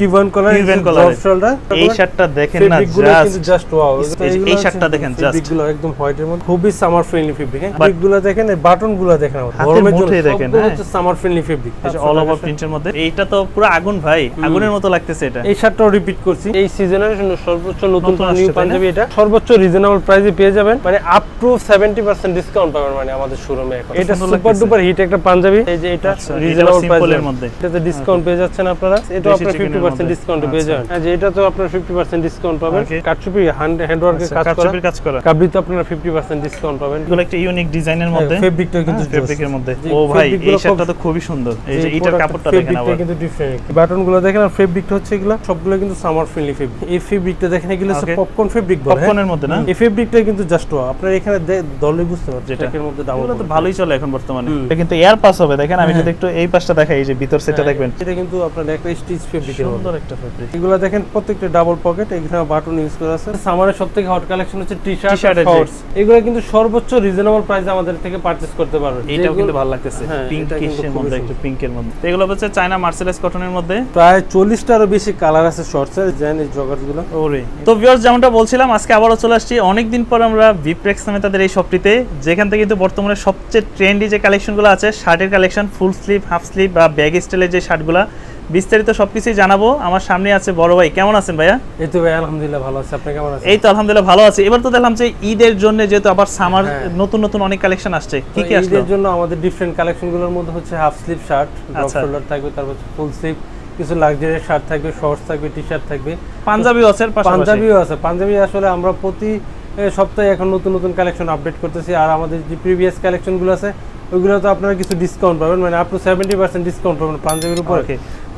কিভান colour colour এর। এই শার্টটা দেখেন না জাস্ট জাস্ট ওয়াও এই শার্টটা দেখেন, just। গুলো একদম হোয়াইটের মধ্যে। খুবই সামার ফ্রেন্ডলি ফেব্রিক হ্যাঁ? But- গুলো দেখেন এই বাটনগুলো দেখেন গরমের জন্য দেখেন, হ্যাঁ। হচ্ছে summer friendly fabric all over প্রিন্টের মধ্যে। এইটা তো পুরো আগুন ভাই আগুনের মতো লাগতেছে এটা। এই শার্টটাও রিপিট করছি। এই সিজনের সর্বোচ্চ নতুন নিউ? পাঞ্জাবি এটা। সর্বোচ্চ রিজনেবল প্রাইসে পেয়ে যাবেন। মানে আপ টু 70% ডিসকাউন্ট পাবেন মানে আমাদের শোরুমে এখন। এটা সুপার ডুপার হিট একটা পাঞ্জাবি। এই যে এটা আচ্ছা, রিজনেবল simple প্রাইসে এর মধ্যে। এটাতে ডিসকাউন্ট পেয়ে যাচ্ছেন আপনারা। দেশি আপনারা এর 50% ডিসকাউন্ট পেয়ে। যাবেন। হ্যাঁ যে এটা তো আপনারা 50% ডিসকাউন্ট পাবেন. কাটচুপি আচ্ছা, কাজ করা। কাজ করা। কাবলিতে আপনারা 50% ডিসকাউন্ট পাবেন। এগুলো একটা ইউনিক ডিজাইনের মধ্যে। ফেব্রিকটা কিন্তু ফেব্রিকের মধ্যে। ও ভাই এই শার্টটা তো খুবই সুন্দর। এই যে product কাপড়টা দেখেন আবার। কিন্তু ডিফারেন্ট বাটনগুলো দেখেন আর ফেব্রিকটা হচ্ছে এগুলো সবগুলো কিন্তু সামার ফ্রেন্ডলি ফেব্রিক এই ফেব্রিকটা দেখেন এগুলো হচ্ছে পপকর্ন ফেব্রিক বলে হ্যাঁ? পপকর্নের মধ্যে না? এই ফেব্রিকটা কিন্তু জাস্ট আপনার এখানে দলে বুঝতে পারছেন। এটার মধ্যে এগুলো তো ভালোই চলে এখন বর্তমানে। এটা কিন্তু এয়ার পাস হবে দেখেন আমি হ্যাঁ। যদি একটু এই পাশটা দেখাই এই যে ভিতর সেটটা দেখবেন। এটা কিন্তু আপনার একটা স্টিচ ফেব্রিকের সুন্দর একটা ফেব্রিক এগুলো দেখেন প্রত্যেকটা ডাবল পকেট এখানে বাটন ইউজ করা আছে। সামারের সবথেকে হট কালেকশন হচ্ছে টি শার্ট এর শর্টস এগুলো কিন্তু সর্বোচ্চ রিজনেবল প্রাইসে আমাদের থেকে পারচেজ করতে পারবেন। যেগুলো- কিন্তু ভালো লাগতেছে। হ্যাঁ, মধ্যে। একটু পিঙ্কের মধ্যে। এগুলো হচ্ছে চায়না মার্সেলাইজ কটনের মধ্যে। প্রায় বেশি কালার আছে এই জগার্সগুলো ওরে তো ভিউয়ার্স যেমনটা বলছিলাম আজকে আবারও চলে আসছি। অনেকদিন পর আমরা ভিপ্রেক্স নামে তাদের এই শপটিতে যেখান থেকে কিন্তু বর্তমানে সবচেয়ে ট্রেন্ডি যে কালেকশনগুলো আছে শার্টের collection full sleeve half sleeve বা ব্যাগ স্টাইলের যে শার্টগুলো বিস্তারিত সবকিছুই জানাব। আমার সামনে আছে বড় ভাই। কেমন আছেন ভাইয়া? এই তো ভাই আলহামদুলিল্লাহ ভালো আছে। আপনি কেমন আছেন? এই তো আলহামদুলিল্লাহ ভালো আছে। এবার তো দেখলাম যে ঈদের জন্য যেহেতু আবার সামার হ্যাঁ। নতুন নতুন অনেক কালেকশন আসছে। কি কি আসলো? ঈদের জন্য আমাদের ডিফারেন্ট কালেকশনগুলোর মধ্যে হচ্ছে half sleeve shirt drop. Shoulder থাকবে তারপর ফুল স্লিভ কিছু লাক্সারি শার্ট থাকবে শর্টস থাকবে টি শার্ট থাকবে। পাঞ্জাবি আছে পাঞ্জাবিও আছে। পাঞ্জাবি আসলে আমরা প্রতি সপ্তাহে এখন নতুন নতুন কালেকশন আপডেট করতেছি। আর আমাদের যে প্রিভিয়াস কালেকশনগুলো আছে ওইগুলো তো আপনারা কিছু ডিসকাউন্ট পাবেন। মানে up to seventy percent discount পাবেন পাঞ্জাবির উপরে.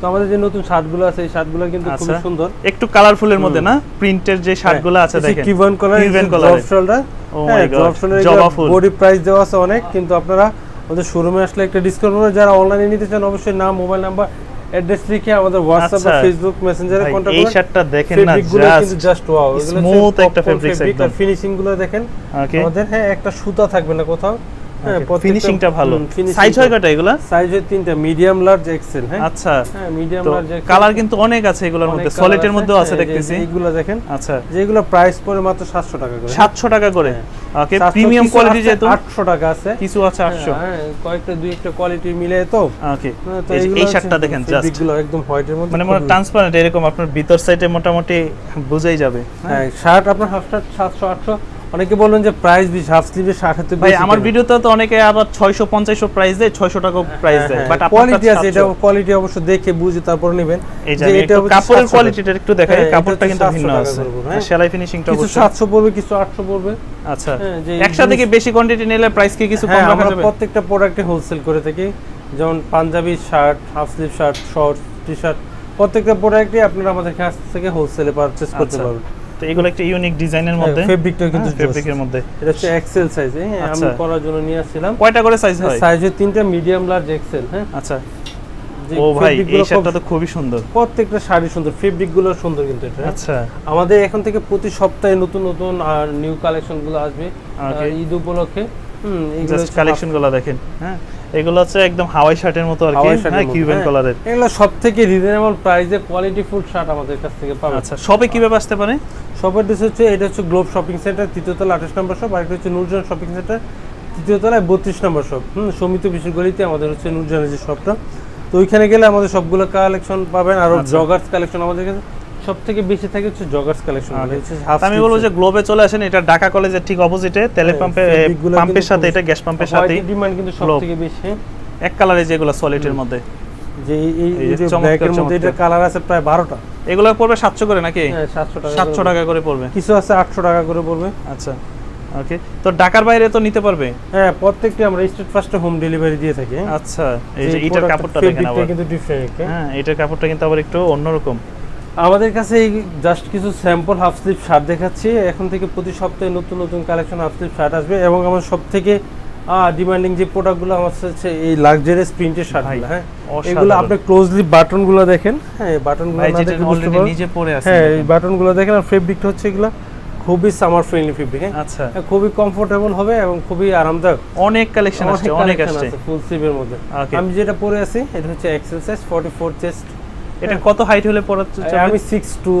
তো আমাদের যে নতুন শার্টগুলো আছে এই শার্টগুলো কিন্তু আচ্ছা। সুন্দর। একটু কালারফুলের মধ্যে না? প্রিন্টের যে শার্টগুলো আছে দেখেন। কিভান কালার শোল্ডার। বডি প্রাইস দেওয়া আছে অনেক কিন্তু আপনারা ওদের শোরুমে আসলে একটা ডিসকাউন্ট পাবেন। যারা অনলাইনে নিতে চান অবশ্যই নাম মোবাইল নাম্বার অ্যাড্রেস লিখে আমাদের হোয়াটসঅ্যাপ বা আচ্ছা। ফেসবুক মেসেঞ্জারে কন্টাক্ট এই শার্টটা দেখেন না fabric just just wow smooth একটা fabrics একদম। ফিনিশিংগুলো দেখেন। আমাদের হ্যাঁ একটা সুতা থাকবে না কোথাও। হ্যাঁ ফিনিশিংটা ভালো। সাইজ হয় এগুলা? সাইজ হয় তিনটা মিডিয়াম লার্জ এক্সেল হ্যাঁ? আচ্ছা হ্যাঁ মিডিয়াম লার্জ কালার কিন্তু অনেক আছে এগুলোর মধ্যে। সলিডের মধ্যেও আছে দেখতেছি। এইগুলো দেখেন। আচ্ছা। যেগুলো প্রাইস পড়ে মাত্র 700 টাকা করে। সাতশো টাকা করে? ওকে প্রিমিয়াম কোয়ালিটি যেহেতু। 800 টাকা আছে। কিছু আছে আটশো। হ্যাঁ কয়েকটা দুই একটা কোয়ালিটি মিলে তো। ওকে হ্যাঁ, এই শার্টটা দেখেন জাস্ট fabric গুলো একদম হোয়াইটের মধ্যে মানে মনে ট্রান্সপারেন্ট এরকম আপনার ভিতর সাইডে মোটামুটি বুঝাই যাবে। হ্যাঁ শার্ট আপনার হাফ শার্ট 700 800 অনেকে বলবেন যে প্রাইস বেশি হাফ শার্ট হতে ভাই আমার ভিডিওতে তো অনেকে আবার ছয়শো পঞ্চাশশো প্রাইস দেয় ছয়শো টাকা প্রাইস দেয় বাট কোয়ালিটি হ্যাঁ, আছে এটা কোয়ালিটি অবশ্য দেখে বুঝে তারপর নেবেন যে এটা কাপড়ের কোয়ালিটিটা একটু দেখাই হ্যাঁ, কাপড়টা কিন্তু ভিন্ন আছে। হ্যাঁ। সেলাই ফিনিশিংটা কিছু 700 পড়বে কিছু 800 পড়বে আচ্ছা হ্যাঁ, একসাথে কি বেশি কোয়ান্টিটি নিলে প্রাইস কি কিছু কম হ্যাঁ রাখা আমরা যাবে? প্রত্যেকটা প্রোডাক্টে হোলসেল করে থাকি। যেমন panjabi shirt half sleeve shirt shorts T shirt প্রত্যেকটা প্রোডাক্টই আপনারা আমাদের কাছ থেকে হোলসেলে পারচেজ করতে আচ্ছা। পারবেন। তো এগুলো একটা ইউনিক ডিজাইনের মধ্যে। ফেব্রিকটা কিন্তু ফেব্রিকের মধ্যে। এটা হচ্ছে এক্সেল সাইজ হ্যাঁ আমি আচ্ছা। করার জন্য নিয়ে আসছিলাম। কয়টা করে সাইজ হয়? সাইজে তিনটা মিডিয়াম লার্জ এক্সেল হ্যাঁ? আচ্ছা। ও ভাই এই শার্টটা তো খুবই সুন্দর। প্রত্যেকটা শাড়ি সুন্দর ফেব্রিকগুলো সুন্দর কিন্তু এটা হ্যাঁ। আচ্ছা। আমাদের এখন থেকে প্রতি সপ্তাহে নতুন নতুন আর নিউ কালেকশনগুলো আসবে. ঈদ উপলক্ষে হুম জাস্ট কালেকশনগুলো দেখেন হ্যাঁ? এগুলো হচ্ছে একদম হাওয়াই শার্টের মতো আর কি হ্যাঁ কিউবেন হ্যাঁ। কালারের এগুলো সব থেকে রিজনেবল প্রাইসে কোয়ালিটি ফুল শার্ট আমাদের কাছ থেকে পাবেন। আচ্ছা সবে কীভাবে আসতে পারে? শপের ডিস হচ্ছে এটা হচ্ছে গ্লোব শপিং সেন্টার তৃতীয়তলা আঠাশ নম্বর শপ আর এটা হচ্ছে নূরজান শপিং সেন্টার তৃতীয়তলায় বত্রিশ নম্বর শপ হুম সমিত বিশেষ গলিতে আমাদের হচ্ছে নূরজানের যে শপটা তো ওইখানে গেলে আমাদের সবগুলো কালেকশন পাবেন আর। জগার্স কালেকশন আমাদের কাছে। সব থেকে বেশি থাকে হচ্ছে জগার্স কালেকশন আমি বলব যে গ্লোবে চলে আসেন এটা ঢাকা কলেজের ঠিক অপোজিটে তেলের হ্যাঁ, পাম্পে পাম্পের সাথে এটা গ্যাস পাম্পের সাথে ডিমান্ড কিন্তু সব থেকে বেশি। এক কালারে যেগুলো সলিডের মধ্যে। যে এই- যে ব্ল্যাকের মধ্যে এটা কালার আছে প্রায় বারোটা। এগুলো পড়বে সাতশো করে নাকি? হ্যাঁ সাতশো টাকা সাতশো করে টাকা করে পড়বে। কিছু আছে আটশো টাকা করে পড়বে। আচ্ছা ওকে তো ঢাকার বাইরে তো নিতে পারবে? হ্যাঁ প্রত্যেকটি আমরা স্টেট ফার্স্টে হোম ডেলিভারি দিয়ে থাকি। হ্যাঁ। আচ্ছা এই যে এটার কাপড়টা দেখেন আবার। কিন্তু ডিফারেন্ট হ্যাঁ এটার কাপড়টা কিন্তু আবার একটু অন্যরকম। আমাদের কাছে এই জাস্ট কিছু স্যাম্পল হাফ স্লিভ শার্ট দেখাচ্ছি। এখন থেকে প্রতি সপ্তাহে নতুন নতুন কালেকশন হাফ স্লিভ শার্ট আসবে এবং আমার সব থেকে ডিমান্ডিং যে প্রোডাক্টগুলো আমার হচ্ছে এই লাক্সারিয়াস প্রিন্টের শার্টগুলো হ্যাঁ। এগুলো আপনি ক্লোজলি বাটনগুলো দেখেন হ্যাঁ বাটনগুলো না যেটা বুঝতে পারবেন। আছে হ্যাঁ এই বাটনগুলো দেখেন আর ফেব্রিকটা হচ্ছে এগুলো খুবই সামার ফ্রেন্ডলি ফেব্রিক হ্যাঁ? আচ্ছা। হ্যাঁ, খুবই কমফোর্টেবল হবে এবং খুবই আরামদায়ক। অনেক কালেকশন আছে অনেক আসছে। ফুল স্লিভের মধ্যে। আমি যেটা পরে আছি এটা হচ্ছে এক্সেল সাইজ 44 চেস্ট এটা কত হাইট হলে পড়া আমি সিক্স টু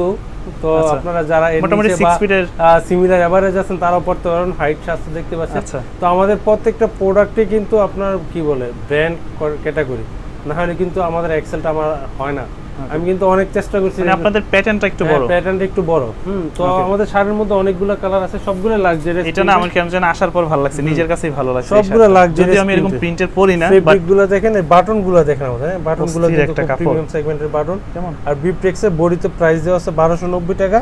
তো আচ্ছা। আপনারা যারা মোটামুটি নিচে 6 বা ফিটের সিমিলার এভারেজ আছেন তারাও পড়তে পারেন হাইট স্বাস্থ্য দেখতে পাচ্ছেন। আচ্ছা। তো আমাদের প্রত্যেকটা প্রোডাক্টে কিন্তু আপনার কি বলে ব্র্যান্ড ক্যাটাগরি না হলে কিন্তু আমাদের এক্সেলটা আমার হয় না। আমি কিন্তু অনেক চেষ্টা করছি মানে আপনাদের প্যাটার্নটা একটু বড়। প্যাটার্নটা একটু বড়। হুম তো আমাদের শাড়ির মধ্যে অনেকগুলো কালার আছে সবগুলো লাক্সারি এটা না আমার কেমন যেন আসার পর ভালো লাগছে নিজের কাছেই ভালো লাগছে সবগুলো luxurious যদি আমি এরকম প্রিন্টের পরি না বাট ফেব্রিকগুলো দেখেন এই বাটনগুলো দেখেন আমাদের বাটনগুলো অস্থির কিন্তু একটা। প্রিমিয়াম সেগমেন্টের বাটন কেমন? আর বিপ্রেক্সে বডিতে প্রাইস দেওয়া আছে বারোশো নব্বই টাকা।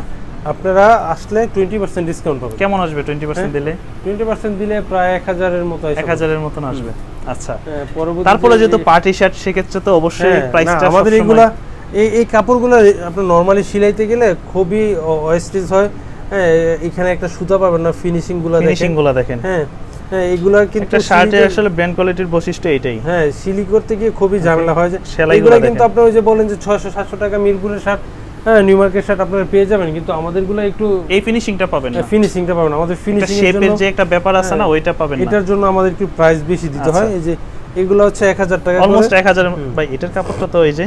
আপনারা আসলে টোয়েন্টি পার্সেন্ট ডিসকাউন্ট পাবেন। কেমন আসবে টোয়েন্টি পার্সেন্ট দিলে? টোয়েন্টি পার্সেন্ট দিলে প্রায় এক হাজারের মতো আসবে। এক হাজারের মতন আসবে। আচ্ছা। হ্যাঁ, তারপরে যেহেতু পার্টি শার্ট সেক্ষেত্রে তো অবশ্যই হ্যাঁ, প্রাইসটা আমাদের এগুলা এই এই কাপড়গুলো আপনার নরমালি সিলাইতে গেলে খুবই ওয়েস্টেজ হয়। হ্যাঁ এখানে একটা সুতা পাবেন না ফিনিশিংগুলো ফিনিশিং দেখেন। হ্যাঁ হ্যাঁ এগুলা কিন্তু শার্টের আসলে ব্র্যান্ড কোয়ালিটির বৈশিষ্ট্য এটাই। হ্যাঁ সিলি করতে গিয়ে খুবই ঝামেলা হয় যে সেলাইগুলো এগুলো কিন্তু আপনি ওই যে বলেন যে ছয়শো সাতশো টাকা মিরপুরের শার্ট হ্যাঁ নিউ মার্কেট শার্ট আপনারা পেয়ে যাবেন কিন্তু আমাদেরগুলো একটু এই ফিনিশিংটা পাবেন না। ফিনিশিংটা পাবেন আমাদের ফিনিশিং শেপের যে একটা ব্যাপার আছে না হ্যাঁ, ওইটা পাবেন না। এটার জন্য আমাদের একটু প্রাইস বেশি দিতে হয়। আচ্ছা। এই যে এগুলো হচ্ছে এক হাজার টাকা অলমোস্ট 1000 হুম। ভাই এটার কাপড়টা তো এই যে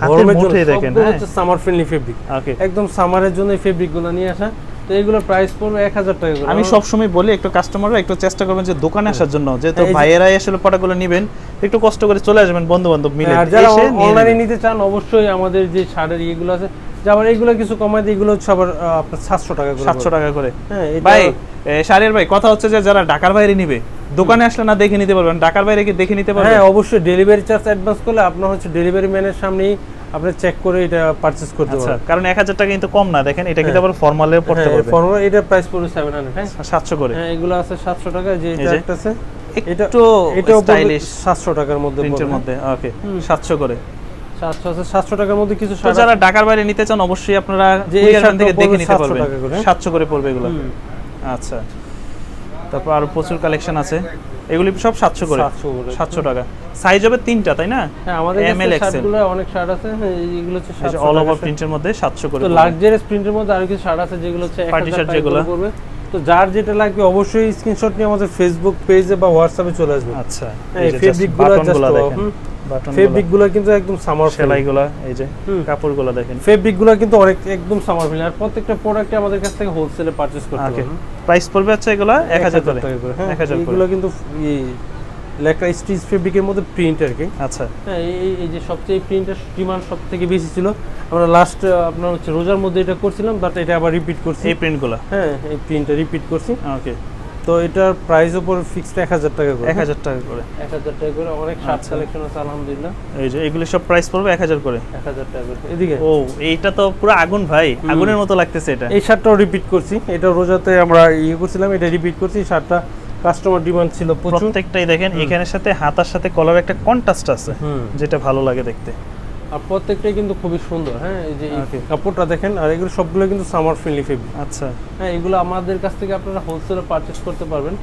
হাতে মুঠে দেখেন হ্যাঁ। সামার ফ্রেন্ডলি ফেব্রিক ওকে একদম সামারের জন্য এই ফেব্রিক নিয়ে আসা। তো এগুলো প্রাইস পড়বে এক হাজার টাকা করে। আমি বলি একটু কাস্টমাররা একটু চেষ্টা করবেন যে দোকানে আসার জন্য। যেহেতু আসলে নেবেন একটু কষ্ট করে চলে আসবেন বন্ধু বান্ধব মিলে। আর যারা অনলাইনে নিতে চান অবশ্যই আমাদের যে শাড়ির ইয়েগুলো আছে আবার কিছু কমাই এগুলো হচ্ছে আবার আপনার সাতশো টাকা করে সাতশো টাকা করে। হ্যাঁ ভাই শাড়ির ভাই কথা হচ্ছে যে যারা ঢাকার বাইরে নিবে দোকানে আসলে না দেখে নিতে পারবেন ঢাকার বাইরে কি দেখে নিতে পারবেন? হ্যাঁ অবশ্যই ডেলিভারি চার্জ অ্যাডভান্স করলে আপনার হচ্ছে ডেলিভারি ম্যানের সামনেই আপনি চেক করে এটা পারচেজ করতে আচ্ছা পারবেন। কারণ এক হাজার টাকা কিন্তু কম না দেখেন এটা কিন্তু হ্যাঁ। আবার ফর্মালেও পড়তে হ্যাঁ পারবে। ফর্মাল এটা প্রাইস পড়বে সেভেন হান্ড্রেড হ্যাঁ? সাতশো করে। হ্যাঁ এগুলো আছে সাতশো টাকা যে এটা একটা আছে এটা একটু এটাও স্টাইলিশ সাতশো টাকার মধ্যে প্রিন্টের মধ্যে ওকে হুম। সাতশো করে। সাতশো আছে সাতশো টাকার মধ্যে কিছু যারা ঢাকার বাইরে নিতে চান অবশ্যই আপনারা যে এই থেকে দেখে নিতে 700 পারবেন টাকা করে, হ্যাঁ? সাতশো করে পড়বে এগুলো। আচ্ছা। তারপর আরও প্রচুর কালেকশন আছে। এগুলি সব সাতশো করে। 700 সাতশো টাকা। সাইজ হবে তিনটা তাই না? হ্যাঁ আমাদের এম এল এক্সেল অনেক শার্ট আছে এইগুলো এগুলো হচ্ছে অল ওভার 700 টাকা প্রিন্টের মধ্যে সাতশো করে তো। লাক্সারিয়াস প্রিন্টের মধ্যে আরও কিছু শার্ট আছে যেগুলো হচ্ছে পার্টি শার্ট যেগুলো। করবে তো যার যেটা লাগবে অবশ্যই স্ক্রিনশট নিয়ে আমাদের ফেসবুক পেজে বা হোয়াটসঅ্যাপে চলে আসবে। আচ্ছা এই ফেব্রিকগুলো দেখেন। হুম, বাটন ফেব্রিকগুলো কিন্তু একদম সামার সেলাইগুলো এই যে কাপড়গুলো দেখেন। ফেব্রিক কিন্তু অনেক একদম সামার ফিল আর প্রত্যেকটা প্রোডাক্টে আমাদের কাছ থেকে হোলসেলে পারচেজ করতে ওকে প্রাইস পড়বে হচ্ছে এগুলো এক হাজার করে। টাকা করে হ্যাঁ। এক হাজার করে। এগুলো কিন্তু লেখা স্টিচ ফেব্রিকের মধ্যে প্রিন্ট আর কি। আচ্ছা। হ্যাঁ এই- যে সবচেয়ে প্রিন্টের ডিমান্ড সব থেকে বেশি ছিল আমরা লাস্ট আপনার হচ্ছে রোজার মধ্যে এটা করছিলাম বাট এটা আবার রিপিট করছি। এই প্রিন্টগুলো হ্যাঁ এই প্রিন্টটা রিপিট করছি। ওকে তো এটার প্রাইস উপর ফিক্সড এক হাজার টাকা করে। এক হাজার টাকা করে। এক হাজার টাকা করে অনেক শার্ট আচ্ছা। কালেকশন আছে আলহামদুলিল্লাহ। এই যে এগুলি সব প্রাইস পড়বে এক হাজার করে। এক হাজার টাকা করে। এদিকে? ও এইটা তো পুরো আগুন ভাই আগুনের মতো লাগতেছে এটা। এই শার্টটাও রিপিট করছি। এটা রোজাতে আমরা ইয়ে করছিলাম এটা রিপিট করছি। শার্টটা কাস্টমার ডিমান্ড ছিল প্রচুর। প্রত্যেকটাই দেখেন এখানের সাথে হাতার সাথে কলার একটা কন্ট্রাস্ট আছে যেটা ভালো লাগে দেখতে। আর প্রত্যেকটাই কিন্তু খুবই সুন্দর হ্যাঁ? এই যে কাপড়টা দেখেন আর এগুলো সবগুলো কিন্তু সামার ফ্রেন্ডলি ফেব্রিক আচ্ছা। হ্যাঁ এগুলো আমাদের কাছ থেকে আপনারা হোলসেলে পারচেজ করতে পারবেন।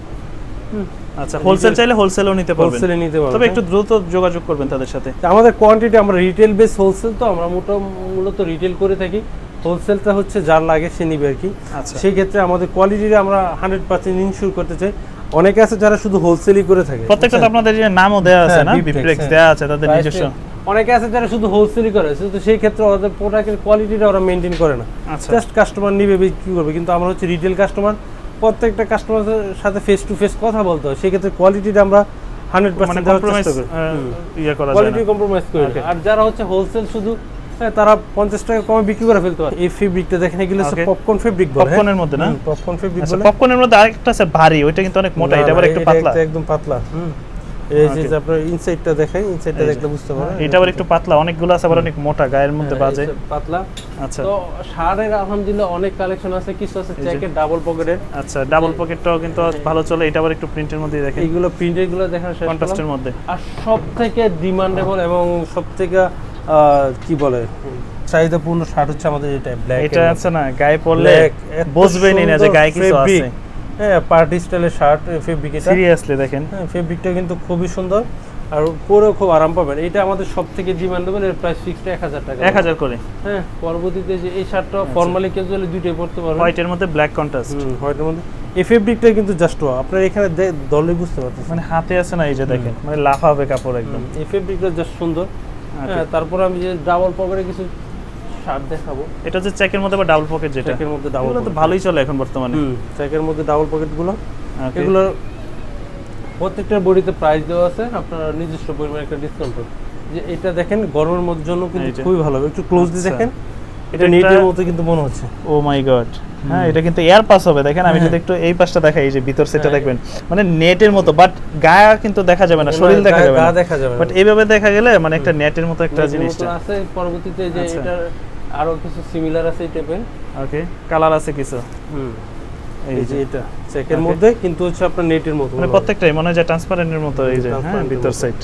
আচ্ছা হোলসেল চাইলে হোলসেলও নিতে পারবেন। হোলসেলে নিতে পারবেন তবে একটু দ্রুত যোগাযোগ করবেন তাদের সাথে। আমাদের কোয়ান্টিটি আমরা রিটেল বেস হোলসেল তো আমরা মোটা মূলত রিটেল করে থাকি। হোলসেলটা হচ্ছে যার লাগে সে নিবে আর কি। আচ্ছা। সেই ক্ষেত্রে আমাদের কোয়ালিটিটা আমরা হান্ড্রেড পার্সেন্ট ইনশিওর করতে চাই। অনেকে আছে যারা শুধু হোলসেলই করে থাকে। প্রত্যেকটা আপনাদের যে নামও দেওয়া আছে হ্যাঁ, না? বিপ্লেক্স হ্যাঁ। দেওয়া আছে তাদের Price নিজস্ব। অনেকে আছে যারা শুধু হোলসেলই করে তো সেই ক্ষেত্রে ওদের প্রোডাক্টের কোয়ালিটিটা ওরা মেনটেন করে না। আচ্ছা। জাস্ট কাস্টমার নিবে বিক্রি করবে। কিন্তু আমরা হচ্ছে রিটেল কাস্টমার প্রত্যেকটা কাস্টমারের সাথে ফেস টু ফেস কথা বলতে হয়। সেক্ষেত্রে কোয়ালিটিটা আমরা হান্ড্রেড পার্সেন্ট কম্প্রোমাইজ চেষ্টা করি। ইয়ে করা কোয়ালিটি কম্প্রোমাইজ করে। আর যারা হচ্ছে হোলসেল শুধু হ্যাঁ, তারা পঞ্চাশ টাকা কমে বিক্রি করে ফেলতে পারে। এই ফেব্রিকটা দেখেন এগুলো পপকর্ন ফেব্রিক বলে পপকর্নের মধ্যে না? পপকর্ন ফেব্রিক আচ্ছা বলে। পপকর্নের মধ্যে আরেকটা আছে ভারী। ওইটা কিন্তু অনেক মোটা এটা আবার একটু পাতলা। একদম পাতলা। হুম। এই যে আপনার ইনসাইডটা দেখাই ইনসাইডটা দেখলে বুঝতে পারেন এটা আবার একটু পাতলা অনেকগুলো আছে আবার অনেক মোটা গায়ের মধ্যে হ্যাঁ, বাজে। পাতলা। আচ্ছা। তো শাড়ির আলহামদুলিল্লাহ অনেক কালেকশন আছে কিছু আছে জ্যাকেট ডাবল পকেটের আচ্ছা ডাবল পকেটটাও কিন্তু ভালো চলে এটা আবার একটু প্রিন্টের মধ্যে দেখেন। এইগুলো প্রিন্টেরগুলো কন্ট্রাস্টের মধ্যে। আর ডিমান্ডেবল এবং থেকে কি বলে চাহিদাপূর্ণ শার্ট হচ্ছে আমাদের এটা ব্ল্যাক এটা আছে না গায়ে পরলে বুঝবেনই না যে গায়ে কিছু আছে। হ্যাঁ পার্টি স্টাইলের শার্ট ফেব্রিক সিরিয়াসলি দেখেন। হ্যাঁ ফেব্রিকটা কিন্তু খুবই সুন্দর। আর পরেও খুব আরাম পাবেন। এটা আমাদের সব থেকে ডিমান্ডেবল এর প্রাইস ফিক্সড এক হাজার টাকা। এক হাজার করে। হ্যাঁ পরবর্তীতে যে এই শার্টটা ফর্মালি ক্যাজুয়ালি দুইটাই পড়তে পারবেন। হোয়াইটের মধ্যে ব্ল্যাক কন্ট্রাস্ট হুম হোয়াইটের মধ্যে। এই ফেব্রিকটা কিন্তু জাস্ট আপনার এখানে দলে বুঝতে পারতেছেন। মানে হাতে আছে না এই যে দেখেন। মানে লাফাবে কাপড় একদম। এই ফেব্রিকটা জাস্ট সুন্দর। হ্যাঁ তারপর আমি যে ডাবল পকেটে কিছু শার্ট দেখাবো। এটা হচ্ছে চেকের মধ্যে বা ডাবল পকেট যেটা? চেকের মধ্যে ডাবল তো ভালোই চলে এখন বর্তমানে। চেকের মধ্যে ডাবল. এগুলোর বডিতে প্রাইস দেওয়া আছে আপনার নিজস্ব পরিমাণে একটা ডিসকাউন্ট যে এটা দেখেন গরমের মধ্যে জন্য কিন্তু খুবই ভালো হবে। একটু ক্লোজলি আচ্ছা। দেখেন এটা নেটের মতো কিন্তু মনে হচ্ছে। ও মাই গড হ্যাঁ এটা কিন্তু এয়ার পাস হবে। দেখেন আমি যদি একটু এই পাশটা দেখাই এই যে ভিতর সেটটা হ্যাঁ। দেখবেন মানে নেটের মতো বাট গায়ে কিন্তু দেখা যাবে না শরীর দেখা যাবে না। দেখা যাবে বাট এইভাবে দেখা গেলে মানে একটা নেটের মতো একটা জিনিসটা। আছে পরবর্তীতে যে আচ্ছা। এটা আরও কিছু সিমিলার আছে এই টাইপের ওকে কালার আছে কিছু। হুম। এই যে এটা চেকের মধ্যে কিন্তু হচ্ছে আপনার নেটের মতো মানে প্রত্যেকটাই মনে হয় যে ট্রান্সপারেন্টের মতো এই যে হ্যাঁ ভিতর সাইড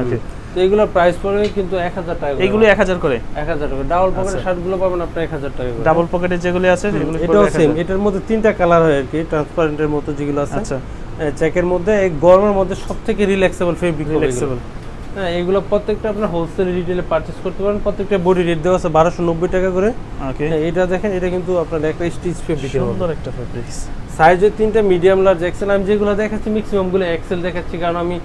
ওকে তো এগুলোর প্রাইস পড়বে কিন্তু এক হাজার টাকা করে। এইগুলো এক হাজার করে? এক হাজার টাকা ডাবল আচ্ছা। শার্টগুলো পাবেন এক হাজার টাকা করে। ডাবল পকেটের যেগুলো আছে সেগুলো এটাও সেম এটার মধ্যে তিনটা কালার হয় আর কি ট্রান্সপারেন্টের মতো যেগুলো আছে। আচ্ছা। চেকের মধ্যে এই গরমের মধ্যে সব থেকে রিল্যাক্সেবল ফেব্রিক রিল্যাক্সেবল হ্যাঁ এগুলো প্রত্যেকটা আপনার হোলসেল রিটেলে পারচেজ করতে পারেন। প্রত্যেকটা বডি রেট দেওয়া আছে বারোশো নব্বই টাকা করে। ওকে হ্যাঁ, এটা দেখেন এটা কিন্তু আপনার একটা স্টিচ ফেব্রিকের সুন্দর একটা ফেব্রিক্স সাইজের তিনটা মিডিয়াম লার্জ এক্সেল আমি যেগুলো দেখাচ্ছি ম্যাক্সিমামগুলো এক্সেল দেখাচ্ছি কারণ আমি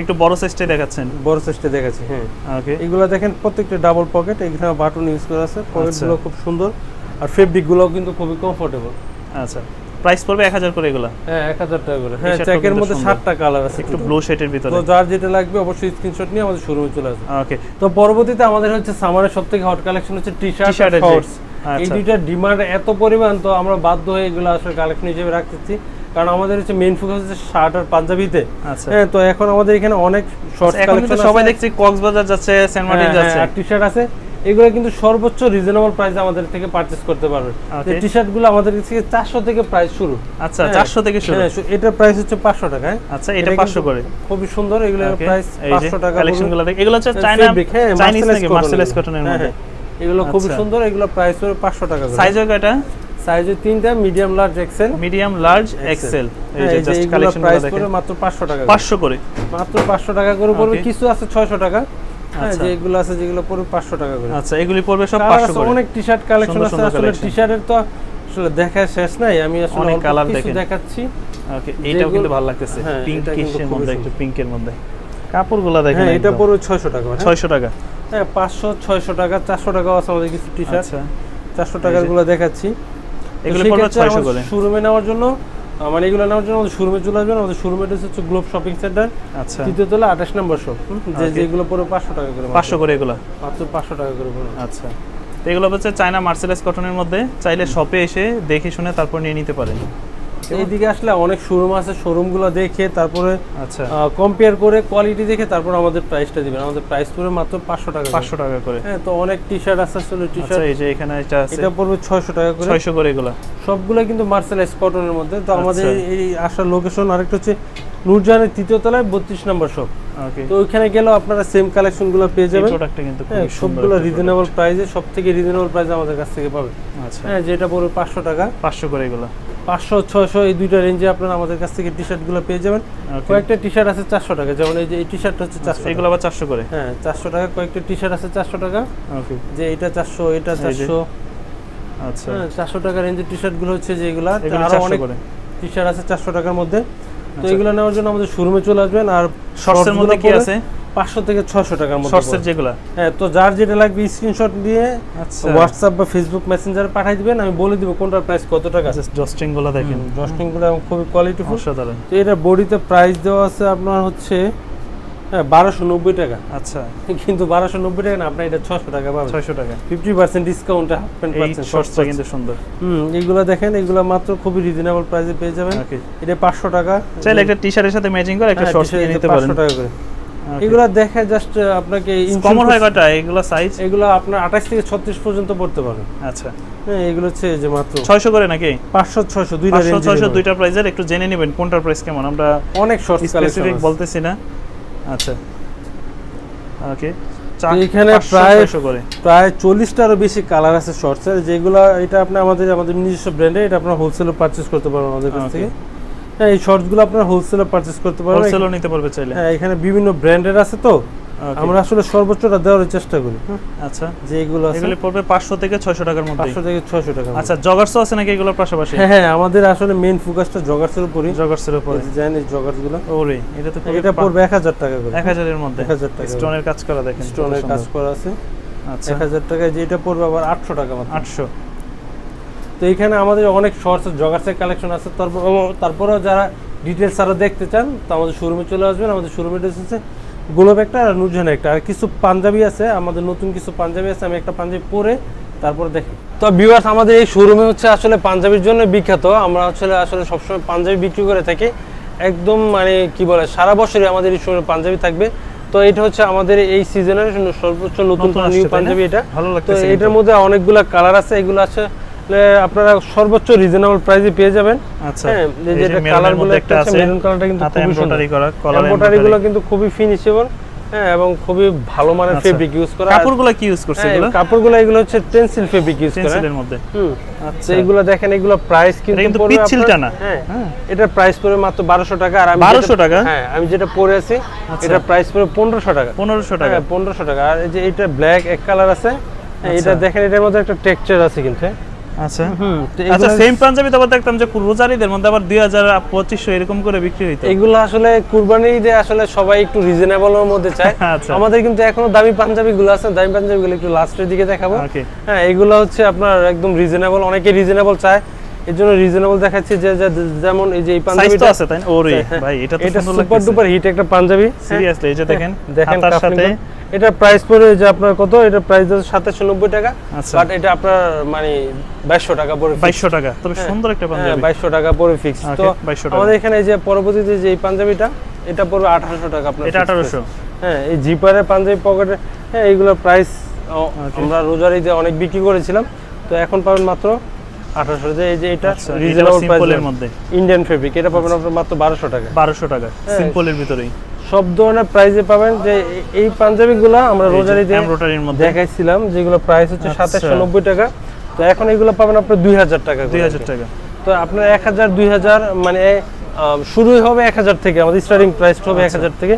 একটু বড় সাইজটাই দেখাচ্ছেন? বড় সাইজটা দেখাচ্ছি হ্যাঁ। ওকে এগুলো দেখেন প্রত্যেকটা ডাবল পকেট এখানে বাটন ইউজ করা আছে আচ্ছা। পকেটগুলো খুব সুন্দর আর ফেব্রিকগুলো কিন্তু খুবই কমফোর্টেবল আচ্ছা। প্রাইস পড়বে এক হাজার করে এগুলা। হ্যাঁ এক হাজার টাকা করে। হ্যাঁ চেকের মধ্যে সুন্দর। সাতটা কালার আছে একটু ব্লু শেডের ভিতরে। তো যার যেটা লাগবে অবশ্যই স্ক্রিনশট নিয়ে আমাদের শোরুমে চলে আসবে। ওকে তো পরবর্তীতে আমাদের হচ্ছে সামারের সব থেকে হট কালেকশন হচ্ছে টি শার্ট এর যে- শর্টস এই আচ্ছা। দুইটার ডিমান্ড এত পরিমাণ তো আমরা বাধ্য হয়ে এগুলো আসলে কালেকশন হিসেবে রাখতেছি। কারণ আমাদের হচ্ছে মেইন ফোকাস হচ্ছে শার্ট আর পাঞ্জাবিতে। আচ্ছা। হ্যাঁ তো এখন আমাদের এখানে অনেক এখন কিন্তু কালেকশন সবাই দেখছি কক্সবাজার যাচ্ছে সেন্ট মার্টিন যাচ্ছে। আর টি শার্ট আছে। এগুলো কিন্তু সর্বোচ্চ রিজনেবল প্রাইসে আমাদের থেকে পারচেজ করতে পারবেন. টি শার্টগুলো আমাদের থেকে চারশো থেকে প্রাইস শুরু। আচ্ছা হ্যাঁ, চারশো থেকে শুরু? হ্যাঁ, এটার প্রাইস হচ্ছে পাঁচশো টাকা? আচ্ছা এটা পাঁচশো করে। খুবই সুন্দর এগুলো প্রাইস পাঁচশো টাকা কালেকশনগুলো দেখ- এগুলো হচ্ছে চাইনা চাইনিজ নাকি মার্সেলাস কটনের হ্যাঁ, মধ্যে? হ্যাঁ। এগুলো খুবই আচ্ছা। সুন্দর এগুলো প্রাইস হবে পাঁচশো টাকা করে। সাইজ কয়টা? সাইজ তিনটা medium large XL medium large XL এই যে জাস্ট কালেকশনগুলো প্রাইস করে মাত্র পাঁচশো টাকা করে। পাঁচশো করে। মাত্র পাঁচশো টাকা করে পড়বে কিছু আছে ছয়শো টাকা। যেগুলো আছে যেগুলো পড়বে পাঁচশো টাকা করে। আচ্ছা এগুলি পড়বে সব পাঁচশো অনেক টি শার্ট কালেকশন আছে আসলে টি শার্টের তো আসলে দেখা শেষ নাই আমি আসলে অনেক দেখেন। দেখাচ্ছি। ওকে এইটাও কিন্তু ভালো লাগতেছে। হ্যাঁ, পিঙ্ক এটা কিন্তু কিসের খুবই মধ্যে। একটু পিঙ্কের মধ্যে। কাপড়গুলো দেখেন হ্যাঁ এটা পড়বে ছয়শো টাকা হ্যাঁ। ছয়শো টাকা। হ্যাঁ পাঁচশো ছয়শো টাকা চারশো টাকাও আছে আমাদের কিছু টি শার্ট আচ্ছা। চারশো টাকারগুলো দেখাচ্ছি। এগুলো পড়বে ছয়শো করে। শোরুমে নেওয়ার জন্য আহ, মানে এগুলো নেওয়ার জন্য আমাদের শোরুমে চলে আসবেন। আমাদের শোরুমে হচ্ছে গ্লোব শপিং সেন্টার আচ্ছা। তৃতীয় তলা আঠাশ নম্বর শপ যে যেগুলো পুরো পাঁচশো টাকা করে পাঁচশো করে এগুলো? মাত্র পাঁচশো টাকা করে আচ্ছা। তো এগুলো হচ্ছে চায়না মার্সেলাস কটনের মধ্যে। চাইলে শপে এসে দেখে শুনে তারপর নিয়ে নিতে পারেন। এইদিকে আসলে অনেক শোরুম আছে শোরুমগুলো দেখে তারপরে আচ্ছা। কম্পেয়ার করে কোয়ালিটি দেখে তারপর আমাদের প্রাইসটা দিবেন। আমাদের প্রাইস পড়বে মাত্র পাঁচশো টাকা। পাঁচশো টাকা করে। হ্যাঁ তো অনেক টি শার্ট আছে আসলে টি আচ্ছা শার্ট এই যে এখানে এটা আছে। এটা পড়বে ছয়শো টাকা করে। ছয়শো করে এগুলো। সবগুলো কিন্তু মার্সেলাইজ কটনের মধ্যে। তো আমাদের আচ্ছা। এই আসার লোকেশন আরেকটা হচ্ছে নূরজাহানের তৃতীয় তলায় বত্রিশ নম্বর শপ ওকে তো ওইখানে গেলেও আপনারা সেম কালেকশনগুলো পেয়ে যাবেন। প্রোডাক্টটা কিন্তু হ্যাঁ সবগুলো রিজনেবল প্রাইসে সব থেকে রিজনেবল প্রাইসে আমাদের কাছ থেকে পাবে আচ্ছা। হ্যাঁ যেটা পড়বে পাঁচশো টাকা। পাঁচশো করে এগুলো। পাঁচশো ছয়শো এই দুইটা রেঞ্জে আপনারা আমাদের কাছ থেকে টি শার্টগুলো পেয়ে যাবেন। কয়েকটা টি শার্ট আছে চারশো টাকা যেমন এই যে এই টি শার্ট হচ্ছে চারশো আচ্ছা, এগুলো আবার চারশো করে? হ্যাঁ চারশো টাকা কয়েকটা টি শার্ট আছে চারশো টাকা। যে এটা চারশো এটা চারশো। আচ্ছা। হ্যাঁ চারশো টাকা রেঞ্জের টি শার্টগুলো হচ্ছে যেগুলা এগুলো। আরও অনেক টি শার্ট আছে চারশো টাকার মধ্যে। তো আচ্ছা। এগুলো নেওয়ার জন্য আমাদের শোরুমে চলে আসবেন আর শর্টসের মধ্যে কি আছে? পাঁচশো থেকে ছশো টাকার মধ্যে শর্টসের যেগুলো? হ্যাঁ তো যার যেটা লাগবে স্ক্রিনশট দিয়ে আচ্ছা। হোয়াটসঅ্যাপ বা ফেসবুক মেসেঞ্জারে পাঠিয়ে দিবেন আমি বলে দিব কোনটার প্রাইস কত টাকা। জাস্ট জস্টিংগুলো দেখেন। ডস্টিংগুলো খুবই কোয়ালিটিফুল অসাধারণ। তো এটা বডিতে প্রাইস দেওয়া আছে আপনার হচ্ছে হ্যাঁ বারোশো নব্বই টাকা। আচ্ছা। কিন্তু বারোশো নব্বই টাকা না আপনার এটা ছশো টাকা পাবেন। ছয়শো টাকা। Fifty percent discount half pant পাচ্ছেন শর্টসটা কিন্তু সুন্দর। হুম এইগুলো দেখেন এগুলো মাত্র খুবই রিজনেবল প্রাইসে পেয়ে যাবেন। এটা পাঁচশো টাকা। চাইলে একটা টি শার্টের সাথে ম্যাচিং করে একটা হ্যাঁ, শর্টস এটা নিতে পারেন। 500 টাকা করে। এগুলো দেখে জাস্ট আপনাকে কমন হয় কয়টা? এগুলো সাইজ এগুলো আপনার আঠাশ থেকে ছত্রিশ পর্যন্ত পড়তে পারবেন আচ্ছা। হ্যাঁ এগুলো হচ্ছে যে মাত্র ছয়শো করে নাকি? পাঁচশো ছয়শো দুইটা পাঁচশো রেঞ্জ ছয়শো দুইটা প্রাইজের একটু জেনে নেবেন কোনটার প্রাইস কেমন? আমরা অনেক শর্ট স্পেসিফিক বলতেছি না। আচ্ছা। ওকে এখানে প্রায়- করে। প্রায় চল্লিশটারও বেশি কালার আছে শর্টসের যেগুলো এটা আপনি আমাদের আমাদের নিজস্ব ব্র্যান্ডে এটা আপনার হোলসেলে পারচেস করতে পারবেন আমাদের কাছ থেকে। হ্যাঁ এই শর্টসগুলো আপনার হোলসেলে পারচেস করতে পারবেন। হোলসেলও নিতে পারবে চাইলে। হ্যাঁ এখানে বিভিন্ন ব্র্যান্ডের আছে তো। আমরা আসলে সর্বোচ্চটা দেওয়ার চেষ্টা করি? আচ্ছা। যে এগুলো আছে। এগুলি পড়বে পাঁচশো থেকে ছয়শো টাকার মধ্যে পাঁচশো থেকে ছয়শো টাকা আচ্ছা জগার্সও আছে নাকি এগুলোর পাশাপাশি? হ্যাঁ হ্যাঁ আমাদের আসলে মেইন ফোকাসটা জগার্সের উপরই। জগার্সের উপরে। জানেন এই জগার্সগুলো ওরে এটা তো এটা পড়বে এক হাজার টাকা করে। এক হাজারের মধ্যে। 1000 টাকা। স্টোনের কাজ করা দেখেন স্টোনের কাজ করা আছে। আচ্ছা। এক হাজার টাকায় যেটা পড়বে আবার আটশো টাকা মাত্র। আটশো। তো এখানে আমাদের অনেক শর্টস জগার্সের কালেকশন আছে। তারপর তারপরেও যারা ডিটেলস আরও দেখতে চান তো আমাদের শোরুমে চলে আসবেন। আমাদের শোরুমে এসেছে গোলাপ একটা আর নুরজান একটা। আর কিছু পাঞ্জাবি আছে আমাদের নতুন কিছু পাঞ্জাবি আছে আমি একটা পাঞ্জাবি পরে তারপরে দেখি। তো ভিউয়ার্স আমাদের এই শোরুমে হচ্ছে আসলে পাঞ্জাবির জন্য বিখ্যাত। আমরা আসলে আসলে সবসময় পাঞ্জাবি বিক্রি করে থাকি। একদম মানে কি বলে সারা বছরই আমাদের এই শোরুমে পাঞ্জাবি থাকবে। তো এটা হচ্ছে আমাদের এই সিজনের সর্বোচ্চ নতুন নিউ পাঞ্জাবি এটা। ভালো তো এটার মধ্যে অনেকগুলো কালার আছে এগুলো আছে আপনারা সর্বোচ্চ রিজনেবল প্রাইসে পেয়ে যাবেন আচ্ছা হ্যাঁ এই যে মেরুনের কালারগুলো একটা আছে মেরুন কালারটা কিন্তু খুবই এমব্রয়ডারি করা কলার এমব্রয়ডারি গুলো কিন্তু খুবই ফিনিশেবল হ্যাঁ এবং খুবই ভালো মানের আচ্ছা। ফেব্রিক ইউজ করা কাপড়গুলো কি ইউজ করছে হ্যাঁ, এগুলো কাপড়গুলো এগুলো হচ্ছে টেন্সিল ফেব্রিক ইউজ করা পেন্সিলের মধ্যে হুম আচ্ছা এগুলো দেখেন এগুলো প্রাইস কিন্তু কিন্তু পড়বে পিচ্ছিল আপনার- টানা। হ্যাঁ হ্যাঁ। এটার প্রাইস পড়বে মাত্র 1200 টাকা আর আমি 1200 টাকা? হ্যাঁ আমি যেটা পরে আছি আচ্ছা। এটার প্রাইস পড়বে 1500 টাকা পনেরোশো টাকা হ্যাঁ পনেরোশো টাকা আর এই যে এটা ব্ল্যাক এক কালার আছে হ্যাঁ, এটা আচ্ছা। দেখেন এটার মধ্যে একটা টেক্সচার আছে কিন্তু হ্যাঁ। আচ্ছা। হুম আচ্ছা সেম পাঞ্জাবি তো দেখতাম যে রোজারিদের মধ্যে আবার দুই হাজার পঁচিশশো এরকম করে বিক্রি হইতো। এগুলো আসলে কুরবানি ঈদে আসলে সবাই একটু রিজনেবলের মধ্যে চায়। আচ্ছা। আমাদের কিন্তু এখনও দামি পাঞ্জাবি গুলো আছে দামি পাঞ্জাবি গুলো একটু লাস্টের দিকে দেখাবো। হ্যাঁ এগুলো হচ্ছে আপনার একদম রিজনেবল অনেকে রিজনেবল চায়। এর জন্য রিজনেবল দেখাচ্ছি যে যেমন এই যে এই পাঞ্জাবিটা আছে তাই? ওরে হ্যাঁ, ভাই এটা তো সুপার ডুপার হিট একটা পাঞ্জাবি। হ্যাঁ, সিরিয়াসলি এই যে দেখেন দেখেন হাতার সাথে এটা প্রাইস পড়ে যে আপনার কত? এটা প্রাইস আছে সাতাশশো নব্বই টাকা। আচ্ছা। বাট এটা আপনার মানে বাইশশো টাকা পড়ে। বাইশশো টাকা। তবে সুন্দর একটা হ্যাঁ পাঞ্জাবি। বাইশশো টাকা পরে ফিক্স তো আমাদের এখানে এই যে পরবর্তীতে যে এই পাঞ্জাবিটা এটা পড়বে আঠারোশো টাকা আপনার এটা আঠারোশো। হ্যাঁ এই জিপারের পাঞ্জাবি পকেটে হ্যাঁ এইগুলোর প্রাইস আমরা রোজারিতে অনেক বিক্রি করেছিলাম। তো এখন পাবেন মাত্র আঠারোশো। যে এই যে এটা আচ্ছা রিজনেবল সিম্পলের মধ্যে। ইন্ডিয়ান ফেব্রিক এটা পাবেন আপনার মাত্র বারোশো টাকা। বারোশো টাকা। হ্যাঁ। সিম্পলের ভিতরেই। সব ধরনের প্রাইসে পাবেন যে এই পাঞ্জাবিগুলো আমরা রোজারিতে দেখাইছিলাম যেগুলো প্রাইস হচ্ছে আচ্ছা। সাতাশশো নব্বই টাকা। তো এখন এগুলো পাবেন আপনার দুই হাজার টাকা দুই হাজার টাকা। তো আপনার এক হাজার দুই হাজার মানে শুরুই হবে এক হাজার থেকে আমাদের স্টার্টিং প্রাইস হবে এক হাজার থেকে।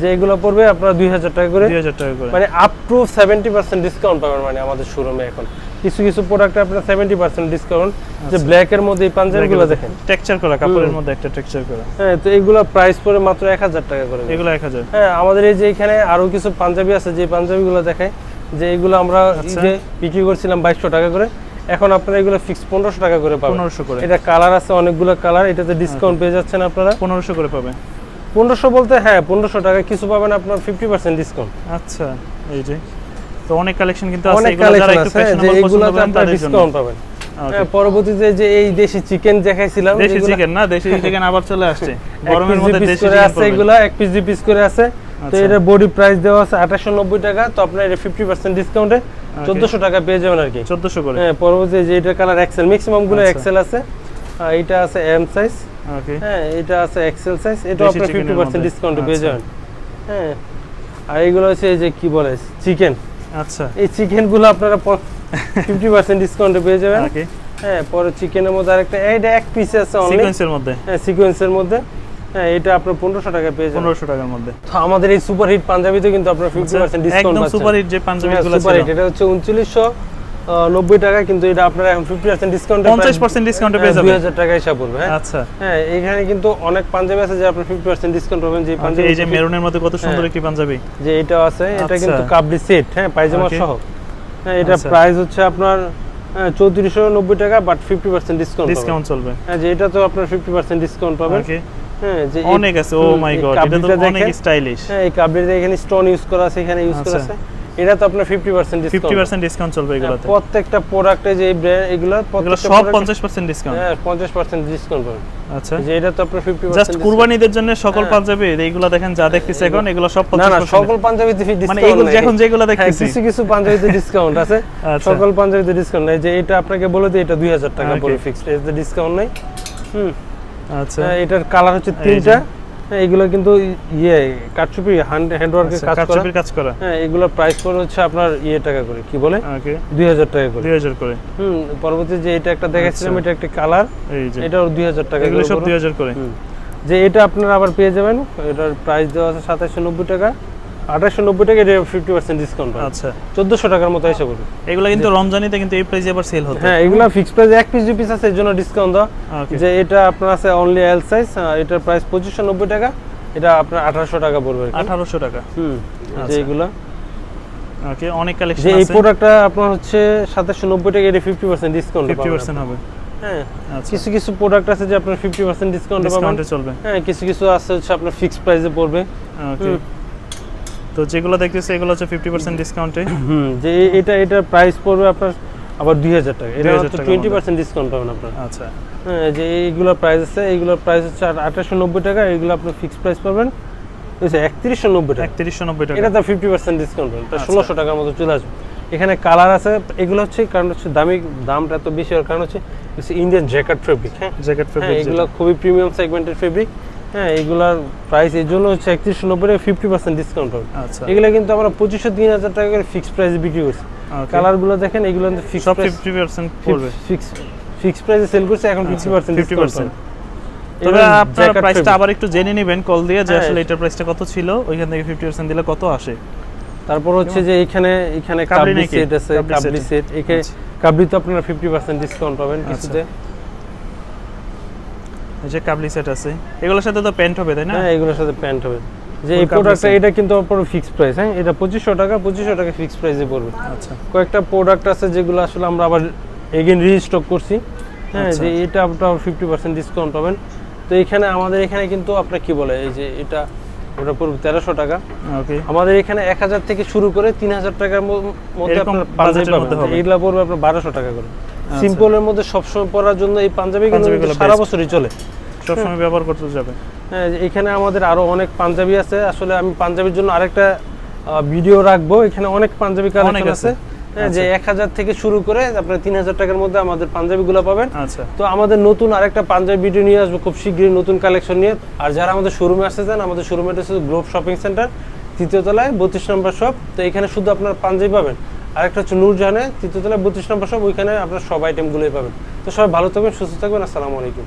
যে এগুলো পড়বে আপনার দুই হাজার টাকা করে। দুই হাজার টাকা করে। মানে up to seventy percent discount পাবেন মানে আমাদের শোরুমে এখন। কিছু কিছু প্রোডাক্টে আপনার সেভেন্টি পার্সেন্ট ডিসকাউন্ট যে ব্ল্যাক এর মধ্যে এই পাঞ্জাবিগুলো দেখেন। টেক্সচার করা কাপড়ের মধ্যে একটা টেক্সচার করা। হ্যাঁ তো এগুলো প্রাইস পড়ে মাত্র এক হাজার টাকা করে। এগুলো এক হাজার। হ্যাঁ আমাদের এই যে এখানে আরও কিছু পাঞ্জাবি আছে যে পাঞ্জাবিগুলো দেখায় যে এগুলো আমরা আচ্ছা। যে বিক্রি করছিলাম বাইশশো টাকা করে এখন আপনারা এগুলো ফিক্স পনেরোশো টাকা করে পাবেন। পনেরোশো করে। এটা কালার আছে অনেকগুলো কালার এটাতে ডিসকাউন্ট পেয়ে যাচ্ছেন আপনারা। পনেরোশো করে পাবেন পনেরোশো বলতে হ্যাঁ পনেরোশো টাকা কিছু পাবেন আপনার ফিফটি পার্সেন্ট ডিসকাউন্ট আচ্ছা এই যে। তো অনেক কালেকশন কিন্তু আছে এগুলো যারা একটু ফ্যাশনেবল পছন্দ করেন তাদের জন্য। ডিসকাউন্ট পাবেন হ্যাঁ, পরবর্তীতে যে এই দেশি চিকেন দেখাইছিলাম দেশি চিকেন না দেশি চিকেন আবার চলে আসছে। গরমের মধ্যে দেশি চিকেন আছে এগুলা এক পিস দুই পিস করে আছে তো আচ্ছা। এটার বডি প্রাইস দেওয়া আছে আঠাশশো নব্বই টাকা তো আপনার এটা ফিফটি পার্সেন্ট ডিসকাউন্টে চোদ্দশো টাকা পেয়ে যাবেন আর কি। চোদ্দশো করে। হ্যাঁ পরবর্তী যে এটা কালার এক্সেল ম্যাক্সিমামগুলো আচ্ছা। এক্সেল আছে। আর এটা আছে এম সাইজ ওকে হ্যাঁ এটা আছে এক্সেল সাইজ এটা আপনার chicken ফিফটি এর পার্সেন্ট মধ্যে। ডিসকাউন্টে পেয়ে আচ্ছা। যাবেন। হ্যাঁ আর এইগুলো হচ্ছে যে কি বলে চিকেন আচ্ছা। এই চিকেনগুলো আপনারা ফিফটি পার্সেন্ট ডিসকাউন্টে পেয়ে যাবেন। হ্যাঁ পরে চিকেনের মধ্যে আরেকটা এইটা এক পিস আছে সিকোয়েন্সের মধ্যে। হ্যাঁ সিকোয়েন্সের মধ্যে। হ্যাঁ এটা আপনার পনেরোশো টাকা পেয়ে যাবেন। পনেরোশো টাকার মধ্যে। তো আমাদের এই সুপার হিট পাঞ্জাবিতে কিন্তু আপনার ফিফটি পার্সেন্ট ডিসকাউন্ট একদম সুপার হিট যে পাঞ্জাবিগুলো সুপার হিট এটা হচ্ছে উনচল্লিশশো নব্বই টাকা কিন্তু এটা আপনারা এখন ফিফটি পার্সেন্ট ডিসকাউন্ট পঞ্চাশ পার্সেন্ট ডিসকাউন্টে পেয়ে দুই যাবে হাজার টাকা হিসাব পড়বে হ্যাঁ? আচ্ছা। হ্যাঁ এখানে কিন্তু অনেক পাঞ্জাবি আছে যে আপনি ফিফটি পার্সেন্ট ডিসকাউন্ট পাবেন যে পাঞ্জাবি এই যে মেরুনের মধ্যে কত সুন্দর হ্যাঁ। একটি পাঞ্জাবি। যে এটাও আছে এটা আচ্ছা। কিন্তু কাবলি সেট হ্যাঁ পায়জামা সহ। হ্যাঁ এটা আচ্ছা। প্রাইস হচ্ছে আপনার চৌত্রিশশো নব্বই টাকা but fifty percent discount discount চলবে। হ্যাঁ যে এটা তো আপনার ফিফটি পার্সেন্ট ডিসকাউন্ট পাবেন। হ্যাঁ যে অনেক আছে ও মাই গড এটা তো অনেক স্টাইলিশ হ্যাঁ এই কাবলিতে এখানে স্টোন ইউজ করা আছে এখানে ইউজ করা আচ্ছা। আছে। এটা তো আপনার fifty percent fifty discount percent discount চলবে এগুলোতে। প্রত্যেকটা প্রোডাক্টে যে ব্র্যান্ড এগুলো এগুলো সব product- পঞ্চাশ পার্সেন্ট ডিসকাউন্ট হ্যাঁ পঞ্চাশ পার্সেন্ট ডিসকাউন্ট পাবেন আচ্ছা। যে এটা তো আপনার ফিফটি জাস্ট কুরবানিদের জন্য সকল হ্যাঁ। পাঞ্জাবি এইগুলো দেখেন যা দেখতেছি এখন এগুলো সব না পঞ্চাশ না সকল পাঞ্জাবিতে মানে ডিসকাউন্ট এইগুলো এখন যেগুলো দেখতেছি। কিছু কিছু পাঞ্জাবিতে ডিসকাউন্ট আছে। আচ্ছা। সকল পাঞ্জাবিতে ডিসকাউন্ট নেই। যে এটা আপনাকে বলে দিই এটা দুই হাজার টাকা Okay. পড়ে ফিক্সড এতে ডিসকাউন্ট নেই। হুম। আচ্ছা। হ্যাঁ, এটার কালার হচ্ছে তিনটা। হ্যাঁ এগুলো কিন্তু ইয়ে কাটচুপি হ্যান্ড হ্যান্ডওয়ার্কের আচ্ছা, কাজ করা। কাজ করা। হ্যাঁ এগুলোর প্রাইস পড়ে হচ্ছে আপনার ইয়ে টাকা করে কি বলে? ওকে দুই হাজার টাকা করে। দুই হাজার করে। হুম পরবর্তী যে এটা একটা দেখাচ্ছিলাম আচ্ছা। এটা একটা কালার এই যে। এটাও দুই হাজার টাকা এগুলো সব পড়বে। দুই হাজার করে। যে এটা আপনারা আবার পেয়ে যাবেন এটার প্রাইস দেওয়া আছে সাতাশশো নব্বই টাকা। আঠাশশো নব্বই টাকা এটা ফিফটি পার্সেন্ট ডিসকাউন্ট আচ্ছা। চোদ্দোশো টাকার মতো এসে পড়বে। এগুলো কিন্তু রমজানিতে কিন্তু এই প্রাইসে আবার সেল হতো হ্যাঁ এগুলো ফিক্স প্রাইস এক পিস দু পিস আছে এর জন্য ডিসকাউন্ট দেওয়া। যে এটা আপনার আছে অনলি এল সাইজ এটার প্রাইস পঁচিশশো নব্বই টাকা এটা আপনার আঠারোশো টাকা পড়বে আঠারোশো টাকা। হুম যে। ওকে অনেক কালেকশন যে এই প্রোডাক্টটা আপনার হচ্ছে সাতাশশো নব্বই টাকা এটা fifty percent discount fifty percent হবে। হ্যাঁ আচ্ছা। কিছু কিছু প্রোডাক্ট আছে যে আপনার ফিফটি পার্সেন্ট ডিসকাউন্ট পাবেন। ডিসকাউন্টে চলবে। হ্যাঁ কিছু কিছু আছে হচ্ছে আপনার ফিক্সড প্রাইসে পড়বে। ওকে তো যেগুলো দেখতেছি এগুলো হচ্ছে ফিফটি পার্সেন্ট ডিসকাউন্টে হুম যে এটা এটার প্রাইস পড়বে আপনার আবার দুই হাজার টাকা। এটা হচ্ছে টোয়েন্টি। পার্সেন্ট ডিসকাউন্ট পাবেন আপনার। আচ্ছা। হ্যাঁ যে এইগুলোর প্রাইস আছে এইগুলোর প্রাইস হচ্ছে আঠাশশো নব্বই টাকা এইগুলো আপনার ফিক্সড প্রাইস পাবেন। একত্রিশশো নব্বই টাকা। একত্রিশশো নব্বই টাকা। এটা তো ফিফটি পার্সেন্ট ডিসকাউন্ট পাবেন তা আচ্ছা। ষোলোশো টাকার মতো চলে আসবে। এখানে কালার আছে এগুলো হচ্ছে কারণ হচ্ছে দামি দামটা এত বেশি হওয়ার কারণ হচ্ছে ইন্ডিয়ান জ্যাকেট ফেব্রিক হ্যাঁ। জ্যাকেট ফেব্রিক এগুলো খুবই প্রিমিয়াম সেগমেন্টের ফেব্রিক হ্যাঁ এগুলার প্রাইস এই জন্য হচ্ছে একত্রিশশো নব্বই টাকা ফিফটি পার্সেন্ট ডিসকাউন্ট হবে। আচ্ছা। এগুলো কিন্তু আমরা পঁচিশশো তিন হাজার টাকা করে ফিক্সড প্রাইসে বিক্রি করছি. কালারগুলো দেখেন এগুলো সব প্রাইস ফিফটি পার্সেন্ট পড়বে। ফিক্স ফিক্সড প্রাইসে সেল করছে এখন ফিফটি পার্সেন্ট 50% তবে আপনারা প্রাইসটা আবার একটু জেনে নেবেন কল দিয়ে যে হ্যাঁ। আসলে এটার প্রাইসটা কত ছিল ওইখান থেকে ফিফটি পার্সেন্ট দিলে কত আসে। তারপর হচ্ছে যে এখানে এখানে কাবলি সেট আছে কাবলি সেট এখানে আচ্ছা। কাবলি তো আপনারা ফিফটি পার্সেন্ট ডিসকাউন্ট পাবেন কিছুতে। এই যে কাবলি সেট আছে। এগুলোর সাথে তো প্যান্ট হবে তাই না? হ্যাঁ এগুলোর সাথে প্যান্ট হবে। যে এই প্রোডাক্টটা এটা কিন্তু আপনার ফিক্সড প্রাইস হ্যাঁ? এটা পঁচিশশো টাকা পঁচিশশো টাকা ফিক্সড প্রাইসে পড়বে। আচ্ছা। কয়েকটা প্রোডাক্ট আছে যেগুলো আসলে আমরা আবার এগেন রিস্টক করছি। হ্যাঁ আচ্ছা। যে এটা আপনার ফিফটি পার্সেন্ট ডিসকাউন্ট পাবেন। তো এখানে আমাদের এখানে কিন্তু আপনার কি বলে এই যে এটা ওটা পড়বে তেরোশো টাকা। ওকে। আমাদের এখানে এক হাজার থেকে শুরু করে তিন হাজার টাকার মধ্যে আপনার। পড়বে আপনার বারোশো টাকা করে। সিম্পলের মধ্যে সবসময় পরার জন্য এই পাঞ্জাবি কিন্তু সারা বছরই চলে। সবসময় ব্যবহার করতে যাবে। হ্যাঁ এখানে আমাদের আরও অনেক পাঞ্জাবি আছে। আসলে আমি পাঞ্জাবির জন্য আরেকটা ভিডিও রাখব। এখানে অনেক পাঞ্জাবি কালেকশন আছে। হ্যাঁ যে এক হাজার থেকে শুরু করে আপনার তিন হাজার টাকার মধ্যে আমাদের পাঞ্জাবিগুলো পাবেন। আচ্ছা। তো আমাদের নতুন আরেকটা পাঞ্জাবি ভিডিও নিয়ে আসব খুব শীঘ্রই নতুন কালেকশন নিয়ে। আর যারা আমাদের শোরুমে আসতে চান আমাদের শোরুমে হচ্ছে গ্লোব শপিং সেন্টার তৃতীয় তলায় বত্রিশ নম্বর শপ তো এখানে শুধু আপনার পাঞ্জাবি পাবেন। আরেকটা হচ্ছে নূরজাহানে তৃতীয় তলায় বত্রিশ নম্বর সব ওইখানে আপনার সব আইটেমগুলোই পাবেন। তো সবাই ভালো থাকবেন, সুস্থ থাকবেন, আসসালামু আলাইকুম।